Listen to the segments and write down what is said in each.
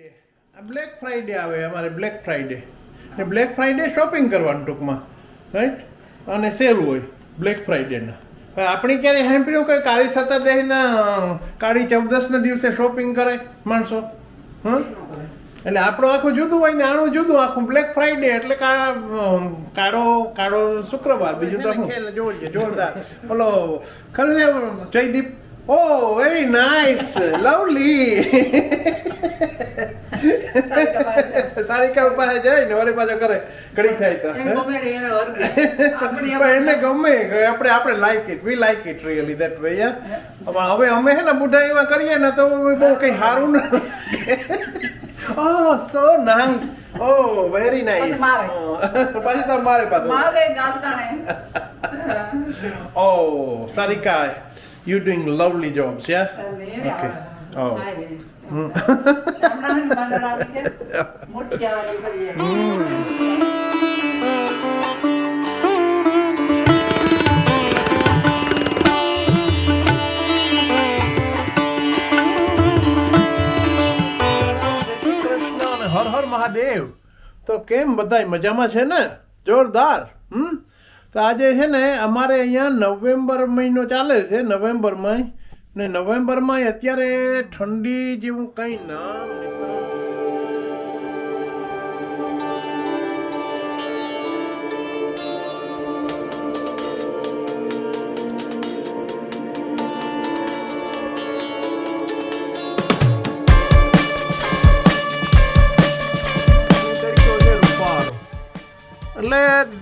Friday black Friday આવે અમારે black Friday ને બ્લેક ફ્રાઈડે શોપિંગ કરવાનું ટૂંકમાં રાઈટ અને સેલ હોય બ્લેક ફ્રાઈડેના આપણે ક્યારે સાંભળ્યું કે કાળી સતરદેહના કાળી ચૌદસના દિવસે શોપિંગ કરે માણસો? હા? એટલે આપણું આખું જુદું હોય ને આનું જુદું આખું બ્લેક ફ્રાઈડે એટલે કાળો કાળો શુક્રવાર બીજું તો જોરદાર. ઓલો ખરું Jaydeep? Oh very nice lovely Sarika પાસે જાય ને વળી પાછો કરે ઘડી થાય તો પણ એને ગમે. આપણે આપણે like it we like it really that way yeah હવે અમે હે ને બુઢા એવા કરીએ ને તો બહુ કઈ સારું ના oh so nice oh very nice પછી મારે. પાછી તો મારે પાછું. Oh, Sarika, you're doing lovely jobs, yeah? Okay. Oh. Krishna અને હર હર મહાદેવ. તો કેમ બધાય મજામાં છે ને? જોરદાર. હમ? તો આજે છે ને અમારે અહીંયા નવેમ્બર મહિનો ચાલે છે નવેમ્બરમાં ને નવેમ્બરમાં અત્યારે ઠંડી જેવું કંઈ નામ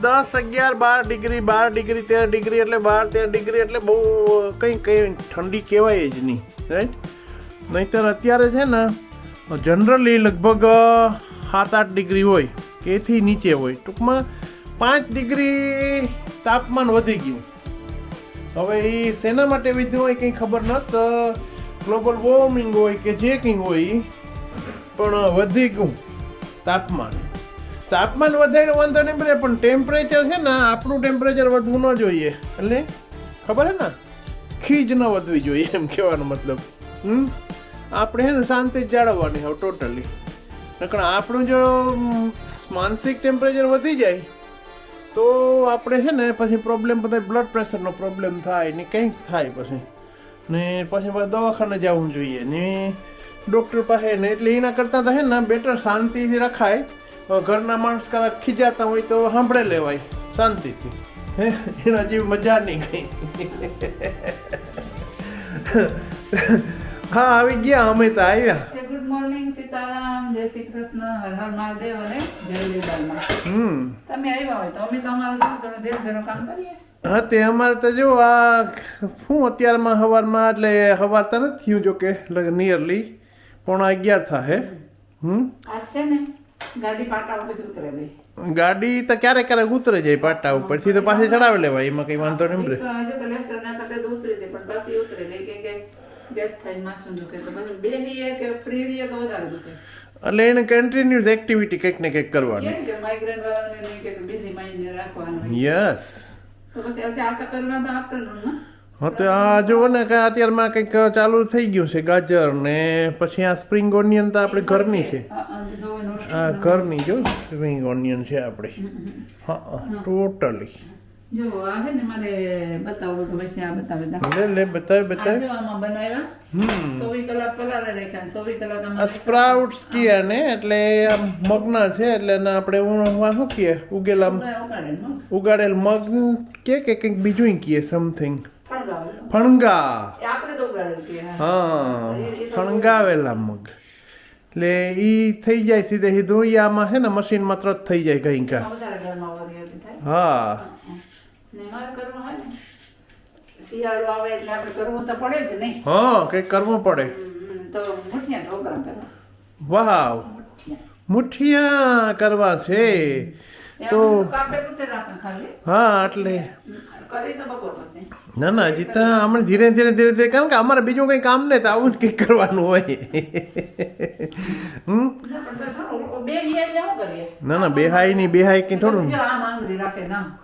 દસ અગિયાર, બાર ડિગ્રી બાર ડિગ્રી, તેર ડિગ્રી એટલે બાર, તેર ડિગ્રી એટલે બહુ કંઈ કંઈ ઠંડી કહેવાય જ નહીં રાઈટ નહીંતર અત્યારે છે ને જનરલી લગભગ સાત, આઠ ડિગ્રી હોય કે એથી નીચે હોય. ટૂંકમાં પાંચ ડિગ્રી તાપમાન વધી ગયું. હવે એ શેના માટે વધ્યું હોય કંઈ ખબર ન ગ્લોબલ વોર્મિંગ હોય કે જે કંઈ હોય. પણ વધી ગયું તાપમાન. તાપમાન વધે વાંધો નહીં પડે પણ ટેમ્પરેચર છે ને, આપણું ટેમ્પરેચર વધવું ન જોઈએ. એટલે ખબર હે ને? ખીજ ન વધવી જોઈએ, એમ કહેવાનો મતલબ. હમ? આપણે છે ને શાંતિ જાળવવાની હવે ટોટલી નકર આપણું જો માનસિક ટેમ્પરેચર વધી જાય, તો આપણે છે ને પછી પ્રોબ્લેમ બધા બ્લડ પ્રેશરનો પ્રોબ્લેમ થાય ને કંઈક થાય પછી. ને પછી પછી દવાખાને જવું જોઈએ ને ડૉક્ટર પાસે ને એટલે એના કરતાં તો છે ને બેટર શાંતિથી રખાય. ઘરના માણસ કદાચ ખીજાતા હોય તો સાંભળે લેવાય. શાંતિથી. હે? એના જેવી મજા નહીં કઈ. હા આવી ગયા અમે તો આવ્યા. ગુડ મોર્નિંગ સીતારામ જય શ્રી કૃષ્ણ હર હર મહાદેવ અને જય લીલામાં. હમ. તમે આવ્યા હોય તો અમે તો અમારું ઘણું ધીરે ધીરે કામ કરીએ. હા તે અમારે તો જો આ શું અત્યારમાં સવારમાં એટલે સવાર તો નથી થયું જો કે નિયરલી પોણા અગિયાર થાય હમ. આજ છે ને ગાડી તો ક્યારેક ક્યારેક ઉતરે જાય પાટા ઉપરથી તો પાસે ચડાવી લેવાય એમાં કઈ વાંધો નહીં એટલે એને કન્ટિન્યુઅસ એક્ટિવિટી કંઈક ને કંઈક કરવાની. કે માઇગ્રેન વાળાને નહીં બિઝી માઇન્ડ રાખવાનું યસ તો પછી અત્યારે આ તો કરવા તો આફ્ટરનૂનમાં હા તો આ જુઓ ને કે અત્યારમાં કંઈક ચાલુ થઈ ગયું છે ગાજર ને પછી આ સ્પ્રિંગ ઓનિયન તો આપણે ઘરની છે. આ ઘરની જો સ્પ્રિંગ ઓનિયન છે આપણી. હા ટોટલી જો આ છે ને મારે બતાવું તો પછી આ બતાવે લે લે બતાવે આ બતાવે જો આમાં બનાવ્યા. હમ. કલાક પલાળે રાખ્યા ને કલાક આમાં સ્પ્રાઉટ્સ કીએ ને એટલે આમ મગના છે એટલે એને આપણે હું શું કીએ? ઉગેલા ને. ઉગાડેલ મગ કે કે કંઈક બીજું કીએ સમથિંગ. ફણગા. આપણે તો ઉગાડેલ હા. ફણગાવેલા મગ. એટલે એ થઈ જાય સીધે સીધું આમાં છે ને મશીનમાં તરત થઈ જાય કઈ કા. હા. હા કંઈક કરવું પડે વાવ. મુઠિયા. કરવા છે. તો હા એટલે. કરી તો બપોર પછી. ના ના હજી તો અમે ધીરે ધીરે ધીરે ધીરે કારણ કે અમારે બીજું કંઈ કામ નહીં તો આવું કંઈક કરવાનું હોય. હમ? ના, ના બેહાઈ બેહાય નહીં બેહાય કંઈ થોડું.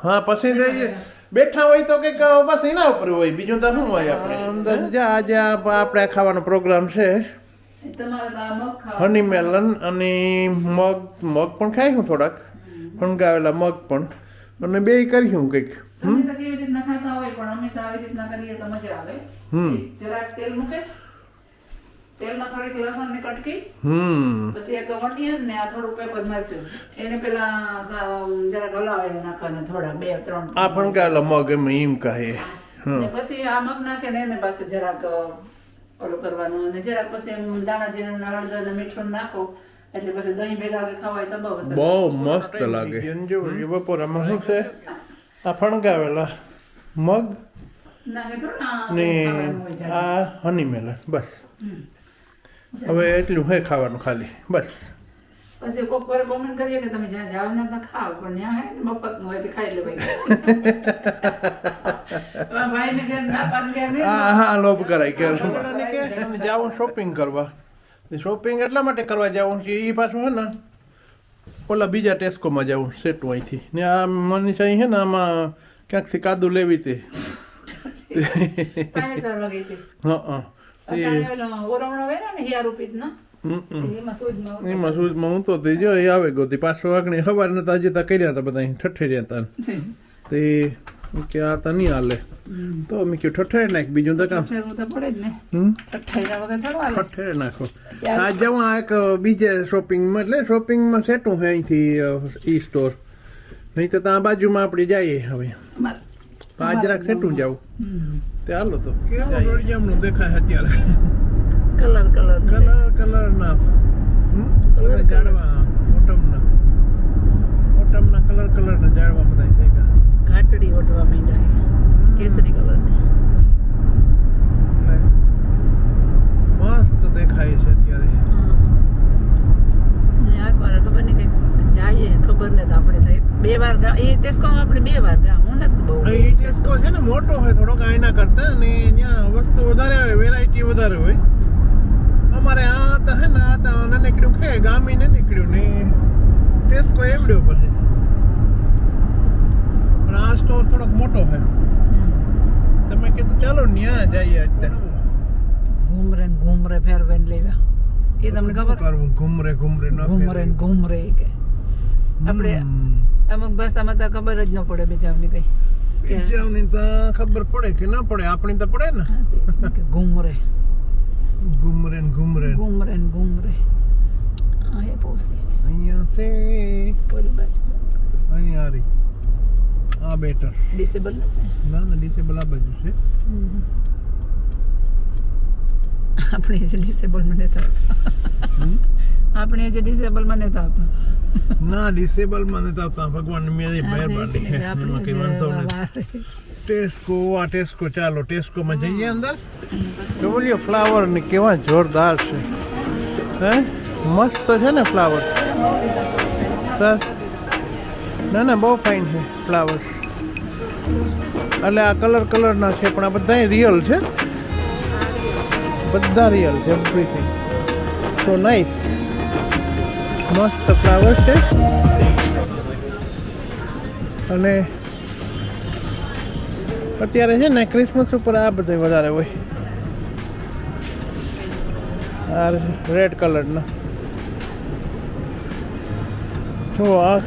હા પછી રહીએ. બેઠા હોય તો કંઈક બસ એના ઉપર હોય બીજું તો શું હોય આપણે? અંદર જા આજે આ આપણે ખાવાનો પ્રોગ્રામ છે. હની મેલન અને મગ મગ પણ ખાઈ હું થોડાક. ફણગાવેલા મગ પણ. અને બે કર્યું કંઈક. તમે તો કેવી રીતના ખાતા હોય પણ અમે તો આવી રીતના કરીએ તો મજા આવે. જરાક તેલ મૂકે તેલમાં થોડીક લસણ કટકી પછી એક ઓનિયન ને આ થોડું પેપર મરચું. એને પેલા જરા હલાવે નાખવાના થોડા બે ત્રણ આ ફણગાવેલા મગ એમ એમ કહે. પછી આ મગ નાખે ને એને પાછું જરાક ઓલું કરવાનું અને જરાક પછી એમ દાણા જીરું હળદર ને મીઠું નાખો. એટલે પછી દહીં ભેગા કે ખવાય તો બહુ બહુ મસ્ત લાગે. બપોરામાં શું છે? આ ફણગાવેલા મગ ના આ હની મેલન બસ. હવે એટલું હે ખાવાનું ખાલી બસ. પછી કોક પર કોમેન્ટ કરીએ કે તમે જ્યાં જાવ ને ત્યાં ખાવ પણ ત્યાં હે મફતનું હોય તો ખાઈ લેવાય ભાઈ. હા લોભ કરાય કે. જાવું શોપિંગ કરવા. શોપિંગ એટલા માટે કરવા જાવું છે એ પાછું હે ને ઓલા બીજા ટેસ્કોમાં જાવું સેટું અહીંથી ને આ મનીષા અહીં છે ને આમાં ક્યાંકથી કાદુ લેવી તે. એમાં સૂજમાં હું તો તે જો એ આવે ગોતી. પાછો વાગણી ખબર નતા હજી તા કર્યા હતા બધા ઠઠ્ઠે રહ્યા હતા. તે કે આ તો નહીં હાલે. તો મેં કહ્યું ઠઠ્ઠે નાખ બીજું તો કામ ઠઠેરા નાખો. આ જવું આ એક બીજે શોપિંગમાં એટલે શોપિંગમાં સેટું છે અહીંથી ઈ સ્ટોર નહીં તો ત્યાં બાજુમાં આપણે જઈએ હવે. અમારે. તો આ જરાક સેટું જાવું. હમ. તે હાલો તો. કેવું રળિયામણું દેખાય અત્યારે? કલર કલર કલર કલર ના બધા ઝાડવા ઓટમના ઓટમના કલર કલરના જાળવા બધા થઈ ગયા. ઘાટડી ઓઢવા માંડ્યા કેસરી કલર ને. મસ્ત દેખાય છે અત્યારે. ને આ વાર ખબર ને કંઈક જાઈએ ખબર ને તો આપણે થાય બે વાર ગા એ ટેસ્કોમાં આપણે બે વાર ગયા હું નથી બહુ એ ટેસ્કો છે ને મોટો હોય થોડોક આઈના કરતા અને ત્યાં વસ્તુ વધારે હોય વેરાયટી વધારે હોય. અમારે આ હતા હે ને આ તો ને નીકળ્યું કે ગામી ને નીકળ્યું ને ટેસ્કો એવડ્યો પછી પણ આ સ્ટોર થોડોક મોટો છે. તમે કીધું ચાલો ન્યા જઈએ અત્યારે. ઘૂમરે ને ઘૂમરે ફેરવે ને લેવા એ તમને ખબર? કરવું? ઘુમરે ઘૂમરે ન ઘૂમરે ને ઘૂમરે કે. આપણે અમુક ભાષામાં તો ખબર જ ન પડે બીજાઓની કઈ. કે બીજાઓની તો ખબર પડે કે ન પડે આપણી તો પડે ને. ઘૂમરે. ઘૂમરે ને ઘૂમરે. ઘુમરે ને ઘુમરે. અહીંયા પહોંચી અહીંયા છે. કોઈ બાજુ. અહીંયા હારી આ બેટર. ડિસેબલ ના ના ડિસેબલ આ બાજુ છે. આપણે જે ડિસેબલ મને હમ? આપણે જે ડિસેબલ મને આવતા. ના ડિસેબલ મને તો ભગવાન મેરી મહેરબાની છે વાંધો નથી. ટેસ્કો આ ટેસ્કો ચાલો ટેસ્કોમાં જઈએ અંદર. જોવો ફ્લાવર ને કેવા જોરદાર છે. હે? મસ્ત છે ને ફ્લાવર સર. ના ના, બહુ ફાઇન છે ફ્લાવર એટલે આ કલર કલરના છે, પણ આ બધા રિયલ છે. બધા રિયલ છે એવરીથિંગ સો નાઇસ મસ્ત ફ્લાવર છે. અને અત્યારે છે ને ક્રિસમસ ઉપર આ બધે વધારે હોય. આ રેડ કલરના જો આ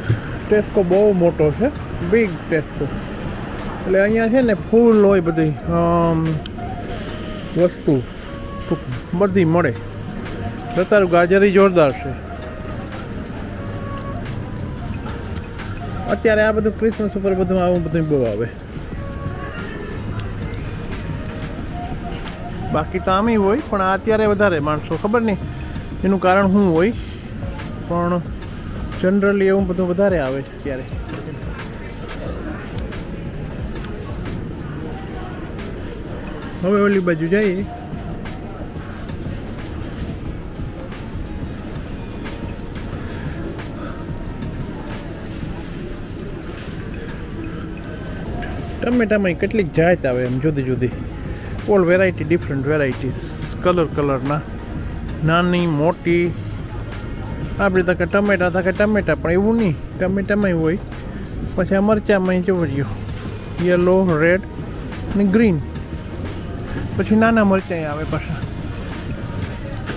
ટેસ્કો બહુ મોટો છે. બિગ ટેસ્કો એટલે અહીંયા છે ને ફૂલ હોય બધી વસ્તુ. બધી મળે. અત્યારે ગાજરી જોરદાર છે. અત્યારે આ બધું ક્રિસમસ ઉપર બધું આવું બધું બહુ આવે. બાકી તો આમે હોય, પણ અત્યારે વધારે માણસો, ખબર નહીં. એનું કારણ શું હોય? પણ જનરલી એવું બધું વધારે આવે છે અત્યારે. હવે ઓલી બાજુ જઈએ. ટમેટામાં કેટલીક જાત આવે એમ જુદી જુદી. All variety different varieties colour કલરના નાની, મોટી આપણી તકે ટમેટા તકે ટમેટા, પણ એવું નહીં. ટમેટામાં હોય. પછી આ મરચામાં જોજો યલો રેડ ને ગ્રીન પછી નાના મરચાં આવે પાછા.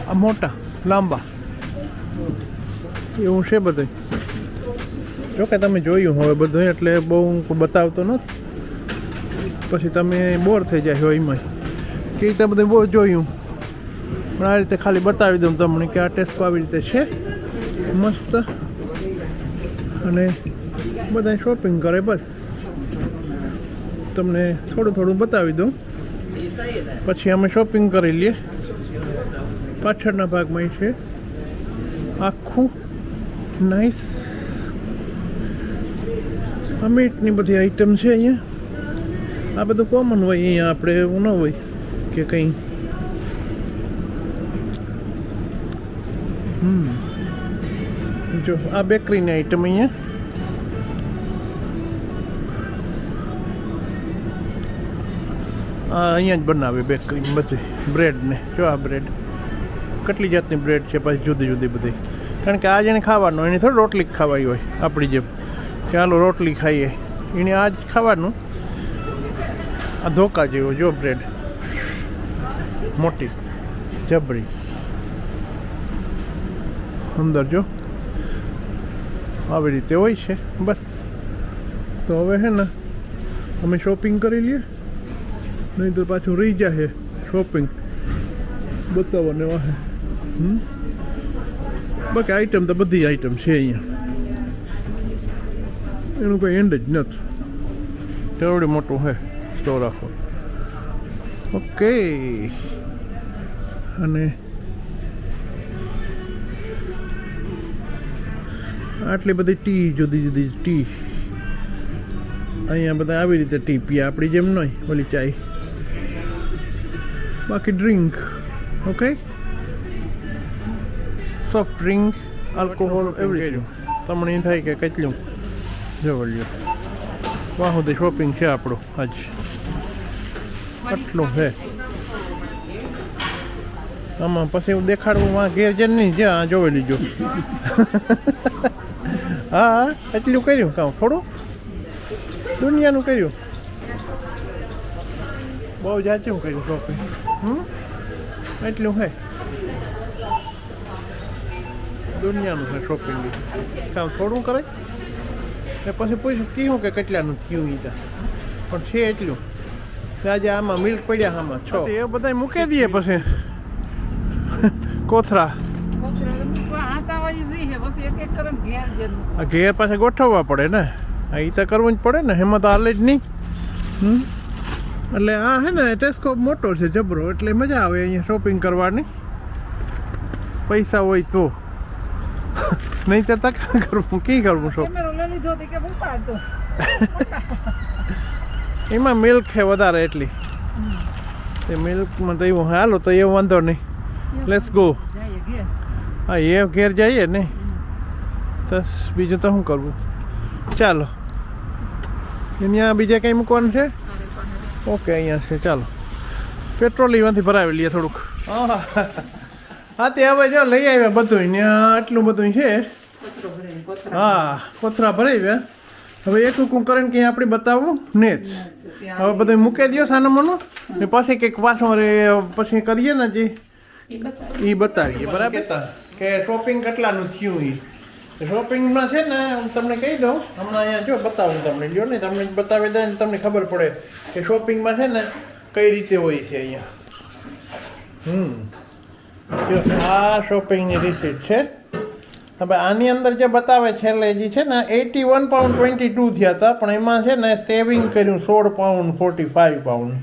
આ મોટા, લાંબા. એવું છે બધું જોકે તમે જોયું હવે બધું એટલે બહુ બતાવતો નથી પછી તમે બોર થઈ જાય એમાં કે રીતે બધું બહુ જોયું. પણ આ રીતે ખાલી બતાવી દઉં તમને કે આ ટેસ્ટ આવી રીતે છે. મસ્ત. અને બધા શોપિંગ કરે બસ. તમને થોડું થોડું બતાવી દઉં. પછી અમે શોપિંગ કરી લઈએ. પાછળના ભાગમાં છે. આખું નાઇસ અમીટની બધી આઈટમ છે અહીંયા. આ બધું કોમન હોય અહીંયા આપણે એવું ન હોય કે કંઈ. હમ. જો, આ બેકરીની આઈટમ અહીંયા. અહીંયા જ બનાવે બેકરી બધી બ્રેડને જો આ બ્રેડ કેટલી જાતની બ્રેડ છે પછી જુદી જુદી બધી. કારણ કે આ જેને ખાવાનું, એની થોડી રોટલી ખાવાની હોય, આપણી જેમ. ચાલો રોટલી ખાઈએ. એને આ જ ખાવાનું. આ ધોકા જેવો, જો બ્રેડ મોટી, જબરી. અંદર જો. આવી રીતે હોય છે, બસ. તો હવે હે ને, અમે શોપિંગ કરી લઈએ. નહીં તો પાછું રહી જાય શોપિંગ બતાવવાને વાહે. બાકી આઈટમ તો બધી આઈટમ છે અહીંયા. એનું કોઈ એન્ડ જ નથી. કેવડું મોટું છે સ્ટોર આખો? ઓકે અને આટલી બધી ટી જુદી જુદી ટી. અહીંયા બધા આવી રીતે ટી પીએ આપણી જેમ નહીં ઓલી ચાય. બાકી drink okay? Soft drink alcohol everything તમને એમ થાય કે કેટલું જોવો લ્યો વાહ સુધી શોપિંગ છે આપણું આજ. આટલું છે. આમાં પછી હું દેખાડવું માં ઘેર જઈને નહીં જ્યાં જોઈ લીજો. હા એટલું કર્યું કામ થોડું? દુનિયાનું કર્યું. બહુ જાચું કર્યું શોપિંગ હમ? એટલું હે. દુનિયાનું છે શોપિંગ કામ થોડું કરે? ને પછી પૂછ્યું કહ્યું કે કેટલાનું થયું એ પણ છે એટલું. આજે આમાં મિલ્ક પડ્યા આમાં છો. એ બધા મૂકી દઈએ પછી. કોથરા. ઘેર પાસે ગોઠવવા પડે ને? ઈ તો કરવું જ પડે ને હેમાં તો હાલે જ નહીં. એટલે આ હે ને ટેસ્કોપ મોટો છે જબરો એટલે મજા આવે અહીંયા શોપિંગ કરવાની. પૈસા હોય તો. નહીં તો તક કરવું? કી કરવું શોપિંગ એમાં મિલ્ક છે વધારે એટલી. તે મિલ્કમાં તો એવું હાલો તો એવું વાંધો નહીં. લેટ્સ ગો હા એ ઘેર જઈએ ને? તો બીજું તો શું કરવું? ચાલો. અહીંયા બીજે કંઈ મૂકવાનું છે? ઓકે અહીંયા છે. ચાલો. પેટ્રોલ એમાંથી ભરાવી લઈએ થોડુંક. હા તે હવે જો લઈ આવ્યા બધું ત્યાં આટલું બધું છે. હા કોથરા ભરાવ્યા. હવે એક હુકુમ કરીને કંઈ આપણે બતાવું ને જ. હવે બધું મૂકી દો સાનામાનું. ને પછી કંઈક પાછું પછી કરીએ ને જે એ બતાવીએ. બરાબર? કે શોપિંગ કેટલાનું થયું એ શોપિંગમાં છે ને, હું તમને કહી દઉં, હમણાં અહીંયા જો બતાવું તમને, જો ને તમને બતાવી દે ને તમને ખબર પડે કે શોપિંગમાં છે ને કઈ રીતે હોય છે અહીંયા. હમ. જો, આ શોપિંગની રિસીટ છે. હવે આની અંદર જે બતાવે છેલ્લે જે છે ને eighty one pound twenty two થયા હતા, પણ એમાં છે ને સેવિંગ કર્યું સોળ પાઉન્ડ ફોર્ટી ફાઇવ પાઉન્ડ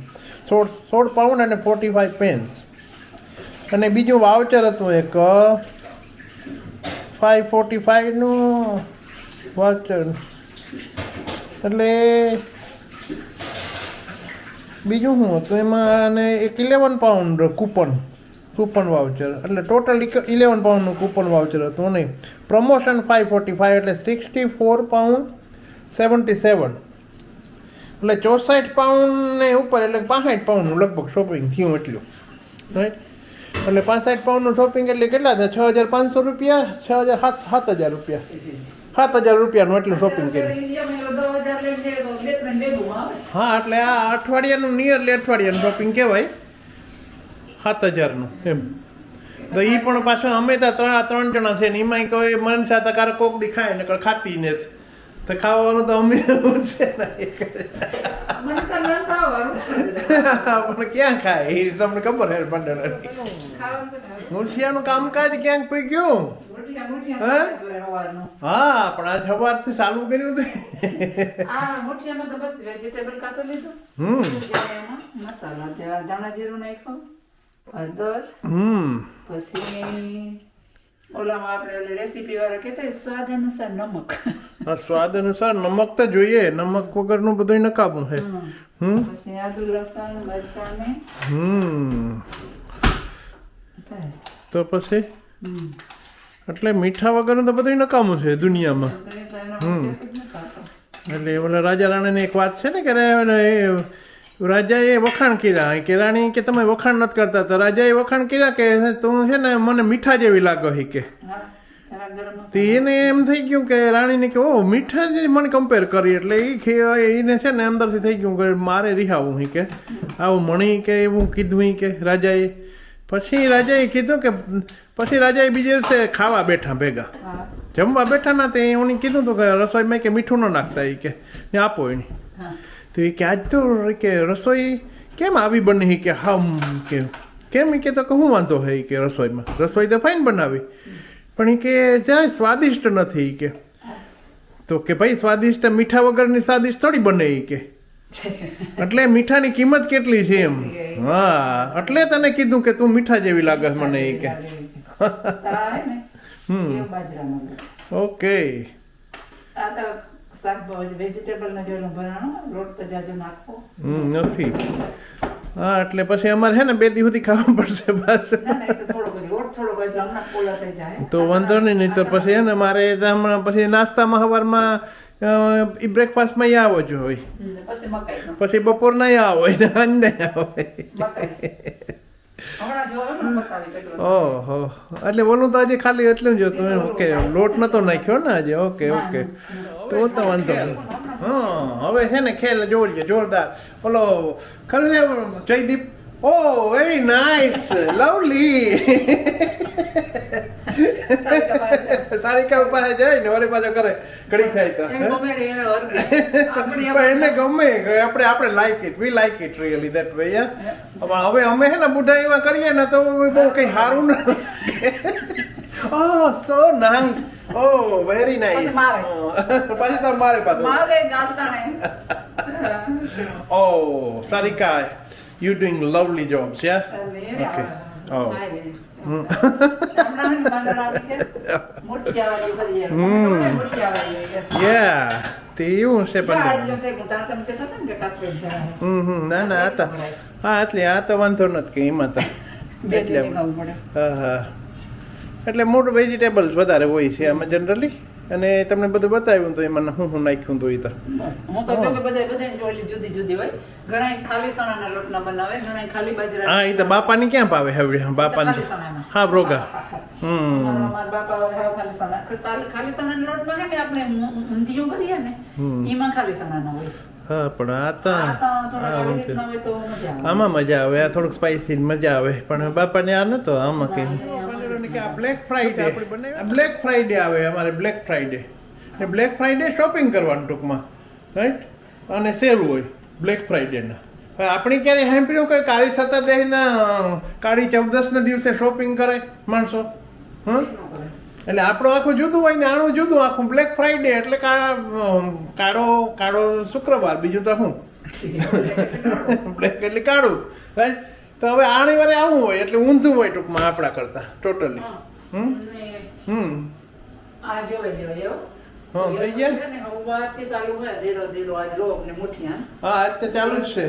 સોળ સોળ પાઉન્ડ અને ફોર્ટી ફાઇવ પેન્સ અને બીજું વાઉચર હતું એક ફાઇવ ફોર્ટી ફાઇવનું વાઉચર એટલે બીજું શું હતું? એમાં અને એક eleven pound coupon coupon voucher એટલે ટોટલ ઇલેવન પાઉન્ડનું કૂપન વાઉચર હતું નહીં. પ્રમોશન ફાઇવ ફોર્ટી ફાઇવ એટલે sixty four pound seventy seven એટલે ચોસઠ પાઉન્ડ ને ઉપર, એટલે પાસઠ પાઉન્ડનું લગભગ શોપિંગ થયું એટલું. રાઈટ એટલે પાંસઠ પાઉન્ડનું શોપિંગ એટલે કેટલા થયા? છ હજાર પાંચસો રૂપિયા, છ હજાર સાત સાત હજાર રૂપિયા. સાત હજાર રૂપિયાનું એટલું શોપિંગ કર્યું. હા, એટલે આ અઠવાડિયાનું નિયરલી અઠવાડિયાનું શોપિંગ કહેવાય. સાત હજારનું, એમ. તો એ પણ પાછું અમે તો ત્રણ ત્રણ જણા છે ને એમાંય કોઈ મન સાથે કારે કોક દી ખાય ને ખાતી ને તો ખાવાનું તો અમે છે ને એ કરે. મને તો ન ખાવાનું. પણ ક્યાં ખાય એ તમને ખબર હેર પંડર. મુઠિયાનું કામકાજ ક્યાંક પી ગયું હે? હા પણ આ સવારથી ચાલુ કર્યું હતું હમ પછી મસાલા ઓલામાં આપણે રેસીપી વાળા કહેતા સ્વાદ અનુસાર નમક. હા સ્વાદ અનુસાર નમક તો જોઈએ નમક વગરનું બધું નકામું છે. હમ. હમ? પછી આદુ લસણ મરચાં હમ. તો પછી? એટલે મીઠા વગરનું તો બધું નકામું છે દુનિયામાં. આવતો. એટલે ઓલા રાજા રાણીની એક વાત છે ને કે રાજાએ વખાણ કર્યા. કે રાણી કે તમે વખાણ નથી કરતા. તો રાજાએ વખાણ કર્યા કે તું છે ને મને મીઠા જેવી લાગો હી કે. તો. એને એમ થઈ ગયું કે રાણીને કે ઓ મીઠા જે મને કમ્પેર કરી. એટલે એ એને છે ને અંદરથી થઈ ગયું કે મારે રિહાવું હી કે. આવું મણી કે એવું કીધું કે રાજાએ. પછી રાજાએ કીધું કે પછી રાજાએ બીજે દિવસે ખાવા બેઠા ભેગા. જમવા બેઠા ના તે એને કીધું હતું કે રસોઈમાં કે મીઠું ન નાખતા એ કે. ને આપો એની. હા. તો એ કે આજ તો કે રસોઈ કેમ આવી બની કે હમ કે કેમ એ કે તો કે હું વાંધો હે કે રસોઈમાં? રસોઈ તો ફાઇન બનાવી. પણ એ કે જરાય સ્વાદિષ્ટ નથી કે. તો કે ભાઈ સ્વાદિષ્ટ મીઠા વગરની સ્વાદિષ્ટ થોડી બને ઈ કે. એટલે મીઠાની કિંમત કેટલી છે એમ? હા એટલે તને કીધું કે તું મીઠા જેવી લાગે મને એ કે. હમ. ઓકે. આ તો શાકભાજી ભરાણું લોટ તો જાજો નથી. હા એટલે પછી અમારે છે ને બે દી સુધી ખાવા પડશે એ તો વાંધો નહીં નહીં તો પછી છે ને મારે હમણાં પછી નાસ્તામાં સવારમાં એ બ્રેકફાસ્ટમાં ય આવો જ હોય. પછી બપોરના આવો હોય ને સાંજના ય આવો હોય. ઓહો. એટલે ઓલું તો હજી ખાલી એટલું જ હતું ઓકે લોટ નતો નાખ્યો ને આજે? Okay okay. તો તો વાંધો હા હવે છે ને ખેલ જોડીએ જોરદાર. ઓલો ખરું Jaydeep? Oh very nice. Lovely Sarika પાસે જાય ને વળી પાછો કરે. ઘડી થાય તો પણ એને ગમે આપણે આપણે like it we like it really that way હવે અમે હે ને બુઢા એવા કરીએ ને તો બહુ કઈ સારું ના oh so nice oh very nice પછી. તો મારે પાછું. મારે ગાલતા ને Oh, Sarika, you're doing lovely jobs, yeah? એને Okay. Oh. થાય એ. હમણાં હે ને બંદર આવી કે મોટિયાવાળી ભરી આવે. તમને ખબર છે મોટિયાવાળી હોય કે? Yeah. તે એવું છે પણ. હમ હમ ના ના આ તો હા એટલે આ તો વાંધો નથી કે એમાં તો એટલે. હા હા એટલે મોટું વેજીટેબલ્સ વધારે હોય છે આમાં જનરલી અને તમને બધું બતાવ્યું તો એમાં હું હું નાખ્યું તો એ તો. હું તો જો બધા જુદી જુદી હોય. ઘણા ખાલી ચણાના લોટના બનાવે ઘણા ખાલી બાજરા હા એ તો બાપાની ક્યાં પાવે હવે? બાપાની. હા બ્રોગા હમ. મારા બાપા ખાલી ચણા. ખાલી- ખાલી લોટમાં છે ને આપણે ઊંધિયું કરીએ ને એમાં ખાલી ચણાના હોય. હા પણ આ તો. આમાં મજા આવે આ થોડુંક સ્પાઈસી મજા આવે. પણ બાપાને આ નતો આમાં કઈ. કે આ બ્લેક ફ્રાઈડે બ્લેક ફ્રાઈડે આવે અમારે બ્લેક ફ્રાઈડે અને બ્લેક ફ્રાઈડે શોપિંગ કરવાનું ટૂંકમાં રાઈટ અને સેલ હોય બ્લેક ફ્રાઈડેના હવે આપણે ક્યારે સાંભળ્યું કે કાળી સત્તાદેહીના કાળી ચૌદસના દિવસે શોપિંગ કરે માણસો? હં? એટલે આપણું આખું જુદું હોય ને આણું જુદું આખું બ્લેક ફ્રાઈડે એટલે કાળો કાળો શુક્રવાર બીજું તો શું? બ્લેક એટલે કાળું રાઈટ તો હવે આણી વારે આવું હોય એટલે ઊંધું હોય ટૂંકમાં આપણા કરતા ટોટલી હમ? હમ. આ જોવે એવું. હા, થઈ ગયા? એવું છે ને, સવારથી ચાલુ હોય, ધીરો ધીરો આજ લોક ને મુઠિયા. હા આજ તો ચાલુ જ છે.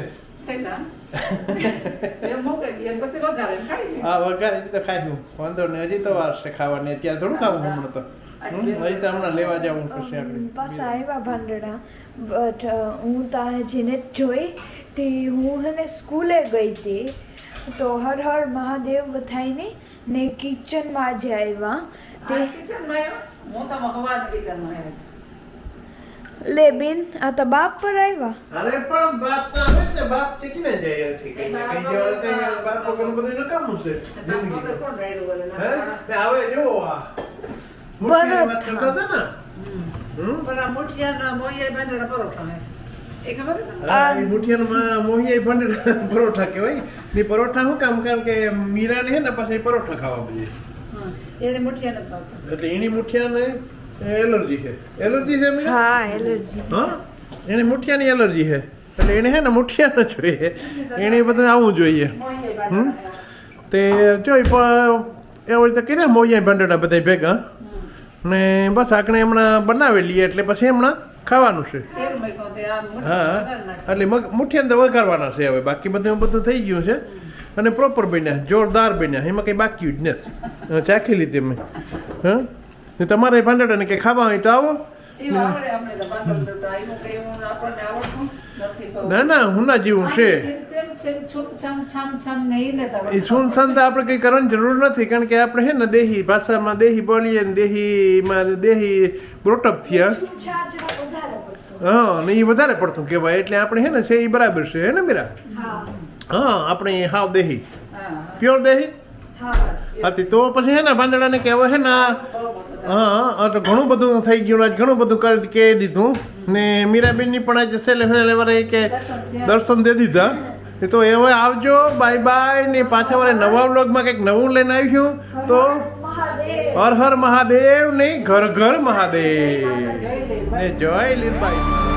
હા. વઘારે તો ખાઈ વાંધો નહીં હજી તો વાર છે ખાવાની. અત્યારે થોડું ખાવું હમણાં તો. હજી તો હમણાં લેવા જવું પછી આપણે બસ આવ્યા ભાંડડા. બટ હું ત્યાં જેને જોઈ તે હું હે સ્કૂલે ગઈ હતી. તો હર હર મહાદેવ બધાઈને ને કિચનમાં જ આવ્યા તે. લે બેન આ તો બાપ પર આવ્યા અરે પણ બાપ તો આવે છે બાપ ટીકીને જાય અહીંથી કઈ ને કઈ બાપ વગરનું બધું નકામું છે હે? ના. ને જો આ પરત કરતા હતા ને હમ? પણ આ મુઠિયાના મોહિયા બાંધેલા પરોઠા હે. એ ખબર મુઠિયામાં મોહિયા ભંડેરા પરોઠા કહેવાય. ને પરોઠા શું કામ? કારણ કે મીરાને હે ને પછી પરોઠા ખાવા જોઈએ એને મુઠિયા નથી ભાવતા. એટલે એની મુઠિયાને એલર્જી છે. એલર્જી છે હા એલર્જી. હા? એને મુઠિયાની એલર્જી છે. એટલે એને હે ને મુઠિયા ન જોઈએ. એને બધું આવવું જોઈએ. હમ? તે જોઈ એવી રીતે કર્યા મોયા ભંડેરા બધા ભેગા. ને બસ આકણે હમણાં બનાવેલી એટલે પછી હમણાં ખાવાનું છે? હા એટલે મુઠિયાને તો વઘારવાના છે હવે. બાકી બધું બધું થઈ ગયું છે. અને પ્રોપર બન્યા જોરદાર બન્યા. એમાં કંઈ બાકી જ નથી. ચાખી લીધી મેં. હા? ને તમારે ભાંડેડાને કંઈ ખાવા હોય તો આવો. ના ના હુંના જેવું છે. છે એ સુનસાન તો આપણે કંઈ કરવાની જરૂર નથી કારણ કે આપણે છે ને દેહી ભાષામાં દેહી બોલીએ ને દેહીમાં દેહી બ્રોટઅપ થયા. હા ને એ વધારે પડતું કહેવાય એટલે આપણે હે ને છે એ બરાબર છે હે ને મીરા? હા. આપણે હાવ દેહી. પ્યોર દેહી? હતી તો પછી હે ને ભાંડડાને કહેવાય હે ને હા હા તો ઘણું બધું થઈ ગયું આજ ઘણું બધું કરી કહી દીધું. ને મીરાબેનની પણ આજે સેલે સેલે વારે કે દર્શન દે દીધા. એ તો એ હવે આવજો. બાય બાય ને પાછા વારે નવા વ્લોગમાં કંઈક નવું લઈને આવ્યું તો હર હર મહાદેવ નહીં, ઘર ઘર મહાદેવ. જય લીલબાઈ.